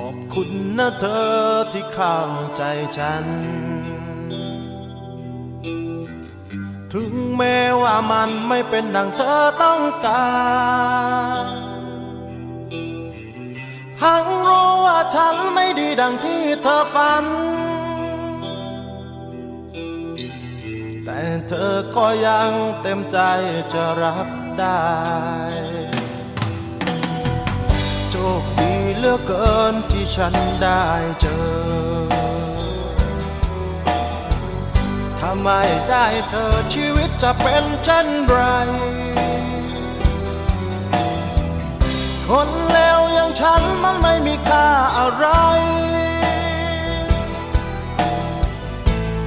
ขอบคุณนะเธอที่เข้าใจฉัน ถึงแม้ว่ามันไม่เป็นดังเธอต้องการ ทั้งรู้ว่าฉันไม่ดีดังที่เธอฝัน แต่เธอก็ยังเต็มใจจะรับได้โชค ลือเกินที่ฉันได้เจอ ถ้าไม่ได้เธอชีวิตจะเป็นเช่นไร คนเลวอย่างฉันมันไม่มีค่าอะไร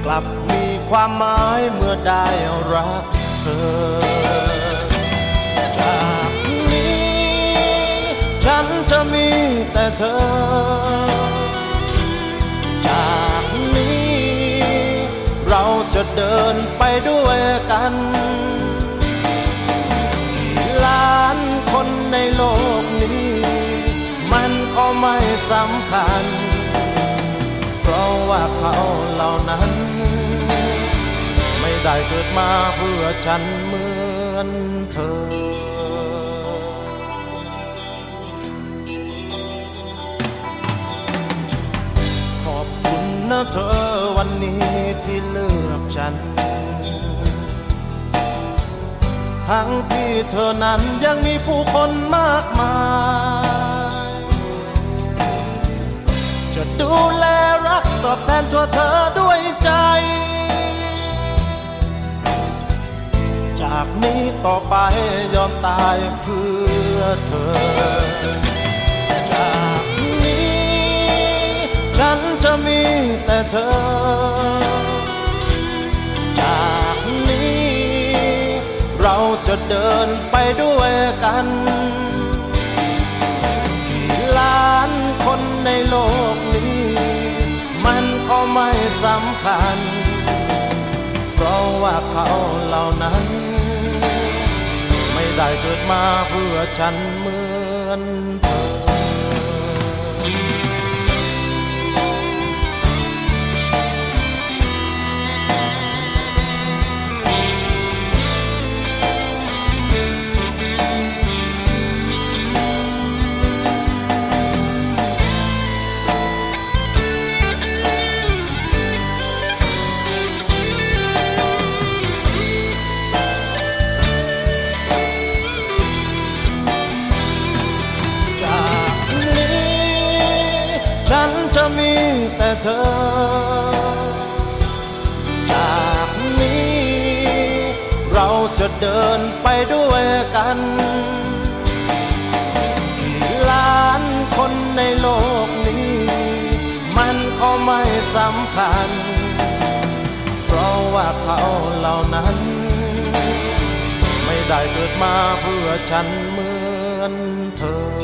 กลับมีความหมายเมื่อได้รักเธอ เธอ จากนี้เราจะเดินไปด้วยกันกี่ล้านคนในโลกนี้ มันก็ไม่สำคัญ เพราะว่าเขาเหล่านั้น ไม่ได้เกิดมาเพื่อฉันเหมือนเธอ เธอวันนี้ที่เลือกฉัน ทั้งที่เธอนั้นยังมีผู้คนมากมาย จะดูแลรักตอบแทนตัวเธอด้วยใจ จากนี้ต่อไปยอมตายเพื่อเธอ เธอ จากนี้ เราจะเดินไปด้วยกันกี่ล้านคนในโลกนี้ มันก็ไม่สำคัญ เพราะว่าเขาเหล่านั้น ไม่ได้เกิดมาเพื่อฉันเหมือนเธอ เธอ จากนี้ เราจะเดินไปด้วยกันกี่ล้านคนในโลกนี้ มันก็ไม่สำคัญ เพราะว่าเขาเหล่านั้น ไม่ได้เกิดมาเพื่อฉันเหมือนเธอ